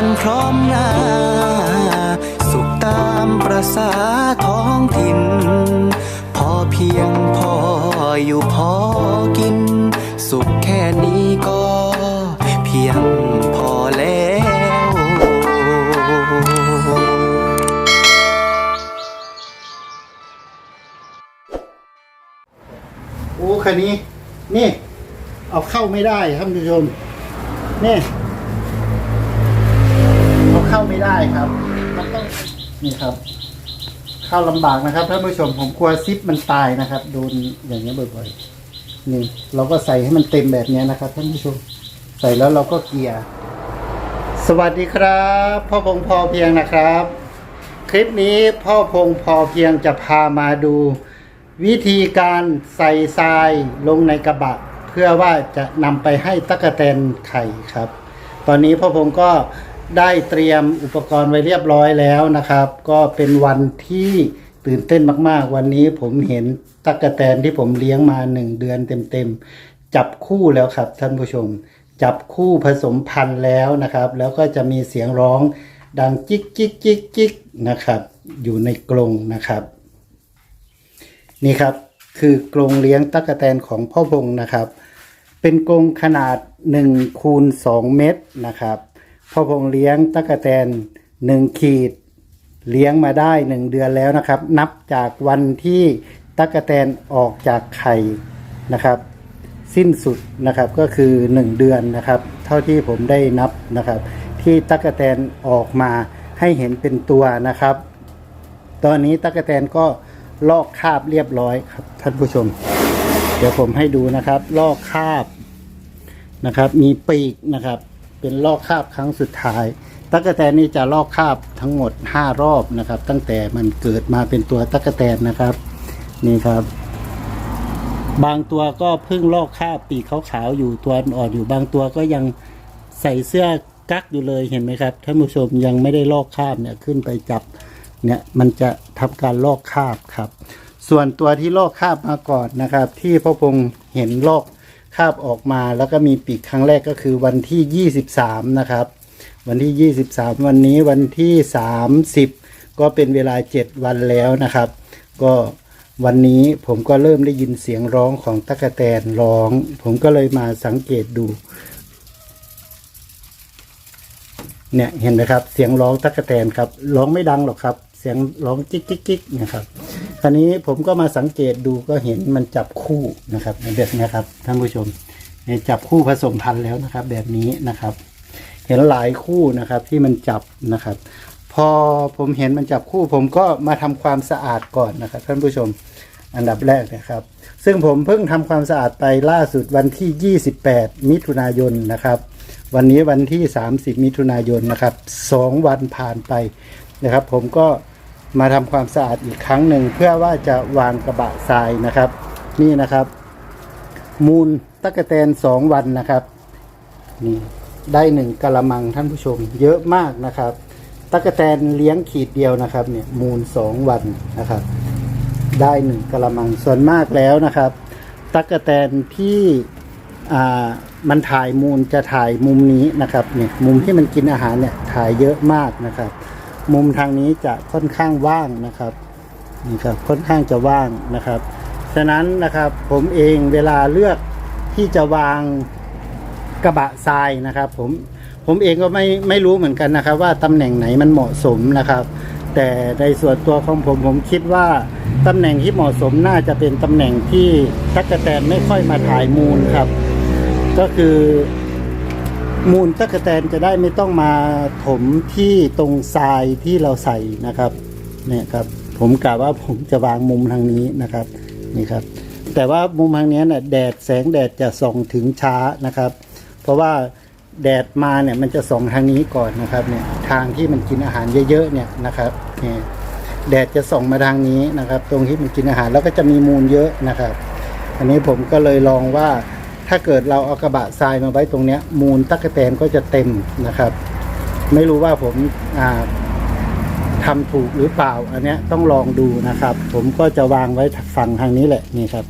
กันพร้อมหน้า สุขตามประษาท้องถิ่น พอเพียงพออยู่พอกิน สุขแค่นี้ก็เพียงพอแล้วโอ้คันนี้ นี่ เอาเข้าไม่ได้ท่านผู้ชมนี่ เข้าไม่ได้ครับ มันต้องนี่ครับ เข้าลำบากนะครับท่านผู้ชมผมกลัวซิปมันตายนะครับโดนอย่างนี้ยบ่อยๆนี่ เราก็ใส่ให้มันเต็มแบบนี้นะครับท่านผู้ชม ใส่แล้วเราก็เกียร์สวัสดีครับพ่อพงพอเพียงนะครับ คลิปนี้พ่อพงพอเพียงจะพามาดู วิธีการใส่ทรายลงในกระบะ เพื่อว่าจะนำไปให้ตะกะแตนไข่ครับ ตอนนี้พ่อพงก็ ได้เตรียมอุปกรณ์ไว้เรียบร้อยแล้วนะครับ ก็เป็นวันที่ตื่นเต้นมากๆ วันนี้ผมเห็นตะกะแตนที่ผมเลี้ยงมาหนึ่งเดือนเต็มๆ จับคู่แล้วครับท่านผู้ชม จับคู่ผสมพันธุ์แล้วนะครับ แล้วก็จะมีเสียงร้องดังจิกจิกจิกจิกนะครับ อยู่ในกรงนะครับ นี่ครับคือกรงเลี้ยงตั๊กแตนของพ่อพงนะครับ เป็นกรงขนาด1คูณ2เมตรนะครับ พ่อพงเลี้ยงตั๊กแตน1ขีด เลี้ยงมาได้1เดือนแล้วนะครับ นับจากวันที่ตั๊กแตนออกจากไข่นะครับ สิ้นสุดนะครับก็คือ 1 เดือนนะครับ เท่าที่ผมได้นับนะครับ ที่ตั๊กแตนออกมาให้เห็นเป็นตัวนะครับ ตอนนี้ตั๊กแตนก็ลอกคราบเรียบร้อยครับ ท่านผู้ชม เดี๋ยวผมให้ดูนะครับ ลอกคราบนะครับ มีปีกนะครับ เป็นลอกคราบครั้งสุดท้ายตั๊กแตนนี่จะลอกคราบทั้งหมด 5 รอบนะครับ ตั้งแต่มันเกิดมาเป็นตัวตั๊กแตนนะครับ นี่ครับ บางตัวก็เพิ่งลอกคราบปีกขาวๆอยู่ตัวอ่อนอยู่บางตัวก็ยังใส่เสื้อกั๊กอยู่เลยเห็นไหมครับท่านผู้ชมยังไม่ได้ลอกคราบเนี่ยขึ้นไปจับเนี่ยมันจะทำการลอกคราบครับ ส่วนตัวที่ลอกคราบมาก่อนนะครับ ที่พ่อพงเห็นลอก คาบออกมาแล้วก็มีปีกครั้งแรกก็คือวันที่ 23 นะครับ วันที่ 23 วันนี้วันที่ 30 ก็เป็นเวลา 7 วันแล้วนะครับ ก็วันนี้ผมก็เริ่มได้ยินเสียงร้องของตะกะแตนร้อง ผมก็เลยมาสังเกตดู เนี่ยเห็นไหมครับ เสียงร้องตะกะแตนครับ ร้องไม่ดังหรอกครับ เสียงร้องจิ๊กจิ๊กจิ๊กนะครับ คราวนี้ผมก็มาสังเกตดูก็เห็นมันจับคู่นะครับแบบนี้ครับท่านผู้ชมเนี่ยจับคู่ผสมพันธุ์แล้วนะครับ แบบนี้นะครับ เห็นหลายคู่นะครับที่มันจับนะครับ พอผมเห็นมันจับคู่ ผมก็มาทำความสะอาดก่อนนะครับ ท่านผู้ชมอันดับแรกนะครับ ซึ่งผมเพิ่งทำความสะอาดไปล่าสุดวันที่ 28 มิถุนายนนะครับ วันนี้วันที่ 30 มิถุนายนนะครับสองวันผ่านไป นะครับ ผมก็มาทำความสะอาดอีกครั้งหนึ่งเพื่อว่าจะวางกระบะทรายนะครับ นี่นะครับ มูลตะกะแตนสองวันนะครับนี่ได้หนึ่งกะละมังท่านผู้ชม เยอะมากนะครับตะกะแตนเลี้ยงขีดเดียวนะครับ เนี่ยมูลสองวันนะครับ ได้หนึ่งกะละมังส่วนมากแล้วนะครับตะกะแตนที่อ่ามันถ่ายมูลจะถ่ายมุมนี้นะครับเนี่ยมุมที่มันกินอาหารเนี่ยถ่ายเยอะมากนะครับ มุมทางนี้จะค่อนข้างว่างนะครับนี่ครับค่อนข้างจะว่างนะครับฉะนั้นนะครับผมเองเวลาเลือกที่จะวางกระบะทรายนะครับ ผมผมเองก็ไม่ไม่รู้เหมือนกันนะครับ ว่าตำแหน่งไหนมันเหมาะสมนะครับ แต่ในส่วนตัวของผมผมคิดว่าตำแหน่งที่เหมาะสมน่าจะเป็นตำแหน่งที่ตั๊กแตนไม่ค่อยมาถ่ายมูลครับ ก็คือ มูลตั๊กแตนจะได้ไม่ต้องมาถมที่ตรงทรายที่เราใส่นะครับเนี่ยครับผมกะว่าผมจะวางมุมทางนี้นะครับนี่ครับ แต่ว่ามุมทางนี้เนี่ยแดดแสงแดดจะส่องถึงช้านะครับ เพราะว่าแดดมาเนี่ยมันจะส่องทางนี้ก่อนนะครับเนี่ยทางที่มันกินอาหารเยอะๆเนี่ยนะครับเนี่ยแดดจะส่องมาทางนี้นะครับ ตรงที่มันกินอาหารแล้วก็จะมีมูลเยอะนะครับ อันนี้ผมก็เลยลองว่า ถ้าเกิดเราเอากระบะทรายมาไว้ตรงเนี้ย มูลตั๊กแตนก็จะเต็มนะครับ ไม่รู้ว่าผมาทำถูกหรือเปล่า อันเนี้ยต้องลองดูนะครับ ผมก็จะวางไว้ฝั่งทางนี้แหละนี่ครับ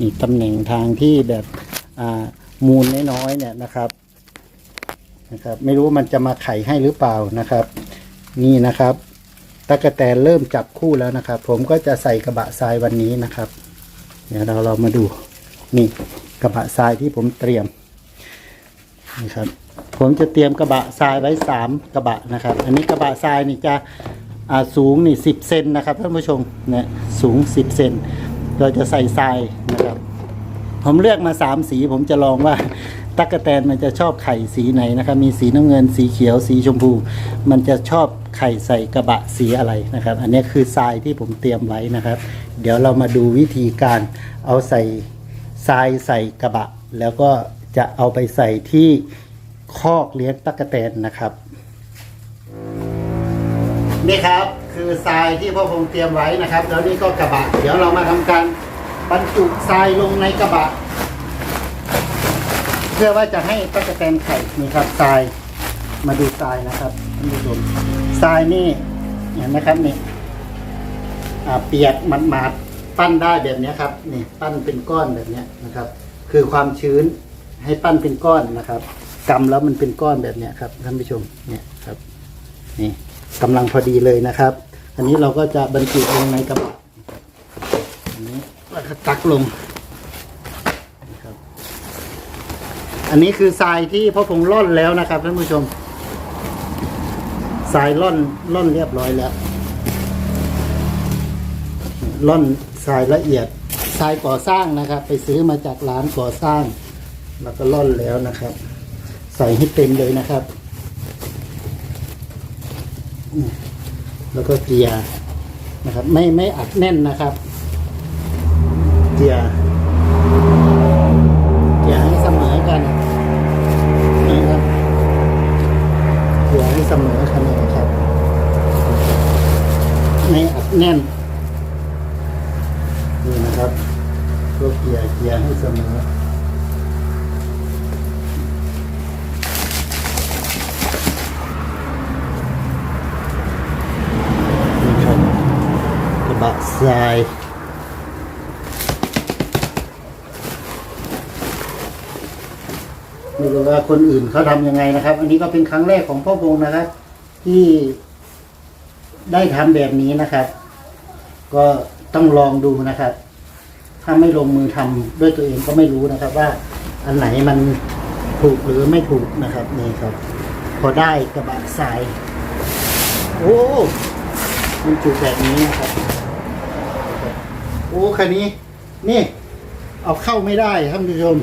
นี่ตำแหน่งทางที่แบบมูลน้อยๆเนี่ยนะครับนะครับ ไม่รู้มันจะมาไข่ให้หรือเปล่านะครับ นี่นะครับตะกะแตนเริ่มจับคู่แล้วนะครับ ผมก็จะใส่กระบะทรายวันนี้นะครับ เดี๋ยวเราเรามาดูนี่ กระบะทรายที่ผมเตรียมนี่ครับผมจะเตรียมกระบะทรายไว้สามกระบะนะครับ อันนี้กระบะทรายนี่จะสูงนี่สิบเซนนะครับท่านผู้ชมเนี่ยสูงสิบเซนเราจะใส่ทรายนะครับ ผมเลือกมาสามสีผมจะลองว่าตั๊กแตนมันจะชอบไข่สีไหนนะครับ มีสีน้ำเงินสีเขียวสีชมพู มันจะชอบไข่ใส่กระบะสีอะไรนะครับ อันนี้คือทรายที่ผมเตรียมไว้นะครับ เดี๋ยวเรามาดูวิธีการเอาใส่ ทรายใส่กระบะ แล้วก็จะเอาไปใส่ที่คอกเลี้ยงตั๊กแตนนะครับ นี่ครับคือทรายที่พ่อพงเตรียมไว้นะครับ แล้วนี่ก็กระบะ เดี๋ยวเรามาทำการบรรจุทรายลงในกระบะ เพื่อว่าจะให้ตะกแตนไข่นี่ครับทรายมาดูทรายนะครับท่านผู้ชมทรายนี่เห็นไหมครับนี่เปียกมันมาดๆ ปั้นได้แบบนี้ครับนี่ปั้นเป็นก้อนแบบนี้นะครับ คือความชื้นให้ปั้นเป็นก้อนนะครับกำแล้วมันเป็นก้อนแบบนี้ครับท่านผู้ชมเนี่ยครับนี่กำลังพอดีเลยนะครับ อันนี้เราก็จะบรรจุลงในกระบะอันนี้แล้วก็ตักลงนะครับ อันนี้คือทรายที่พ่อพงร่อนแล้วนะครับท่านผู้ชมทรายร่อนร่อนเรียบร้อยแล้วร่อน ทรายละเอียดทรายก่อสร้างนะครับ ไปซื้อมาจากร้านก่อสร้าง แล้วก็ร่อนแล้วนะครับ ใส่ให้เต็มเลยนะครับ แล้วก็เกียร์นะครับ ไม่ไม่อัดแน่นนะครับ เกียร์เกียร์ให้เสมอกันนะครับเกียร์ให้เสมอกันนะครับ ไม่อัดแน่นนะครับก็เกียร์เกียร์ให้เสมอ นี่ครับกระบะ ทรายไม่รู้ว่าคนอื่นเขาทำยังไงนะครับ อันนี้ก็เป็นครั้งแรกของพ่อพงษ์นะครับ ที่ได้ทำแบบนี้นะครับ ก็ต้องลองดูนะครับ ถ้าไม่ลงมือทำด้วยตัวเองก็ไม่รู้นะครับ ว่าอันไหนมันถูกหรือไม่ถูกนะครับนี่ครับ พอได้กระบะทราย โอ้มันจุแบบนี้นะครับ โอ้คันนี้ นี่ เอาเข้าไม่ได้ท่านผู้ชม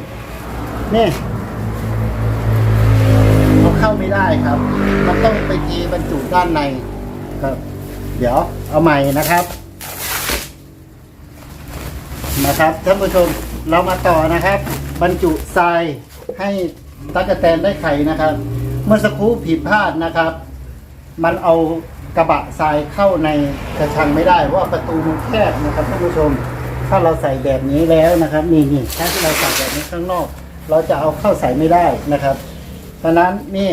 นี่ เอาเข้าไม่ได้ครับ มันต้องไปเทบรรจุด้านในครับ เดี๋ยวเอาใหม่นะครับ นะครับท่านผู้ชมเรามาต่อนะครับ บรรจุทรายให้ตั๊กแตนได้ไข่นะครับ เมื่อสักครู่ผิดพลาดนะครับ มันเอา กระบะทรายเข้าในกระชังไม่ได้เพราะว่าประตูมันแคบนะครับท่านผู้ชม ถ้าเราใส่แบบนี้แล้วนะครับ นี่นี่ถ้าที่เราใส่แบบนี้ข้างนอก เราจะเอาเข้าใส่ไม่ได้นะครับเพราะนั้นนี่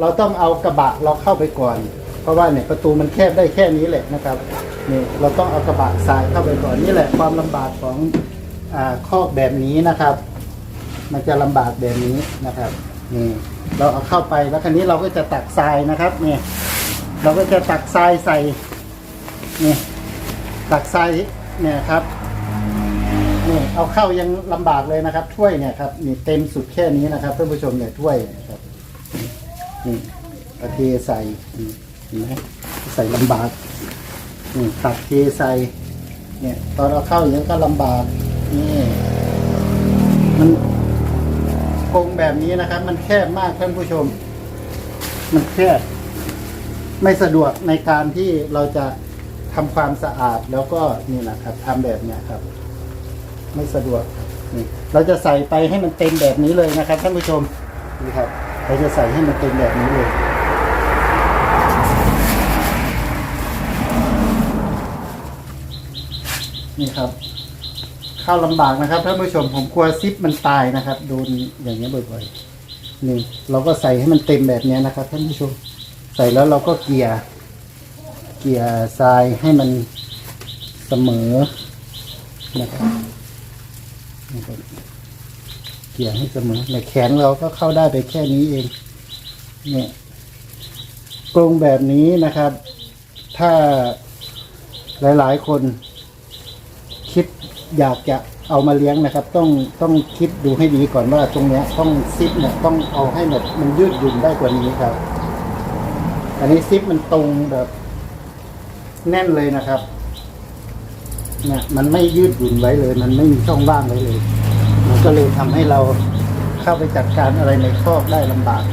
เราต้องเอากระบะเราเข้าไปก่อน เพราะว่าเนี่ยประตูมันแคบได้แค่นี้แหละนะครับนี่เราต้องเอากระบะทรายเข้าไปก่อนนี่แหละความลำบากของอคอกแบบนี้นะครับ มันจะลำบากแบบนี้นะครับนี่เราเอาเข้าไปแล้วคราวนี้เราก็จะตักทรายนะครับเนี่ย เราก็จะตักทรายใส่ นี่ ตักทรายเนี่ยครับ นี่เอาเข้ายังลำบากเลยนะครับ ถ้วยเนี่ยครับ นี่เต็มสุดแค่นี้นะครับท่านผู้ชมเนี่ยถ้วยนี่ยครับนี่เอาเทใส่เห็นไหมใส่ลำบากนี่ตักเทใส่เนี่ย ตอนเราเข้าย่างก็ลำบาก นี่ มันโกงแบบนี้นะครับ มันแคบมากท่านผู้ชม มันแคบ ไม่สะดวกในการที่เราจะทำความสะอาดแล้วก็นี่นะครับทำแบบเนี้ยครับ ไม่สะดวกนี่เราจะใส่ไปให้มันเต็มแบบนี้เลยนะครับท่านผู้ชมนี่ครับ เราจะใส่ให้มันเต็มแบบนี้เลย นี่ครับ เข้าลำบากนะครับท่านผู้ชมผมกลัวซิปมันตายนะครับโดนอย่างเงี้ยบ่อยๆนี่เราก็ใส่ให้มันเต็มแบบเนี้ยนะครับท่านผู้ชม ใส่แล้วเราก็เกลี่ยเกลี่ยทรายให้มันเสมอนะครับเกลี่ยให้เสมอในแขนเราก็เข้าได้ไปแค่นี้เองเนี่ยกรงแบบนี้นะครับ ถ้าหลาย ๆ คนคิดอยากจะเอามาเลี้ยงนะครับ ต้องต้องคิดดูให้ดีก่อนว่าตรงเนี้ยต้องซิปเนี่ยต้องเอาให้แบบมันยืดหยุ่นได้กว่านี้ครับ อันนี้ซิปมันตรงแบบ แน่นเลยนะครับเนี่ยมันไม่ยืดหยุ่นไว้เลย มันไม่มีช่องว่างไว้เลย มันก็เลยทำให้เราเข้าไปจัดการอะไรในครอกได้ลำบาก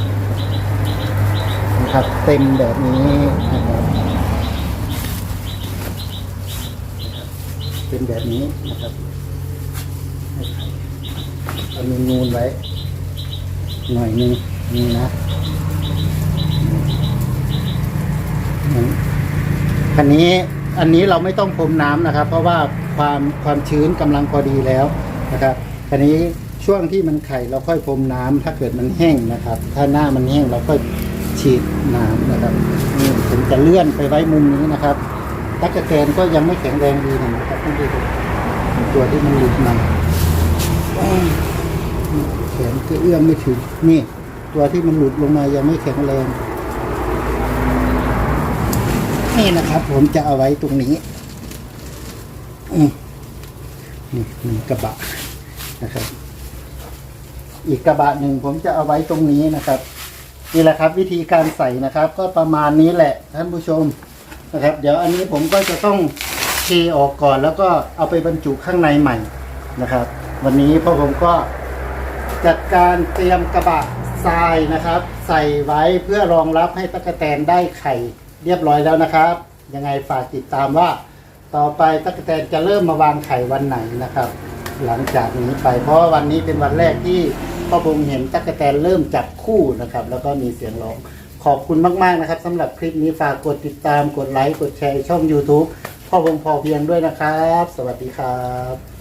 นะครับเต็มแบบนี้นะครับเป็นแบบนี้นะครับเอานูนนูนๆไว้ หน่อยนึงนี่นะ อืมอันนี้อันนี้เราไม่ต้องพรมน้ำนะครับ เพราะว่าความความชื้นกำลังพอดีแล้วนะครับอันนี้ช่วงที่มันไข่เราค่อยพรมน้ำถ้าเกิดมันแห้งนะครับ ถ้าหน้ามันแห้งเราก็ฉีดน้ำนะครับนี่ผมจะเลื่อนไปไว้มุมนี้นะครับตั๊กแตนก็ยังไม่แข็งแรงดีนะครับต้องดูตัวที่มันหลุดมาแขนก็เอื้อมไม่ถึงนี่ ตัวที่มันหลุดลงมายังไม่แข็งแรง นี่นะครับ ผมจะเอาไว้ตรงนี้อืมนี่หนึ่งกระบะนะครับ อีกกระบะหนึ่งผมจะเอาไว้ตรงนี้นะครับนี่แหละครับ วิธีการใส่นะครับ ก็ประมาณนี้แหละท่านผู้ชมนะครับ เดี๋ยวอันนี้ผมก็จะต้องเทออกก่อน แล้วก็เอาไปบรรจุข้างในใหม่นะครับ วันนี้พวกผมก็จัดการเตรียมกระบะทรายนะครับ ใส่ไว้เพื่อรองรับให้ตะกแตนได้ไข่ เรียบร้อยแล้วนะครับ ยังไงฝากติดตามว่า ต่อไปตะกแตนจะเริ่มมาวางไข่วันไหนนะครับ หลังจากนี้ไปเพราะวันนี้เป็นวันแรกที่พ่อพงเห็นตะกแตนเริ่มจับคู่นะครับ แล้วก็มีเสียงร้องขอบคุณมากๆนะครับสำหรับคลิปนี้ฝากกดติดตามกดไลค์กดแชร์ช่อง YouTube พ่อพงพอเพียงด้วยนะครับ สวัสดีครับ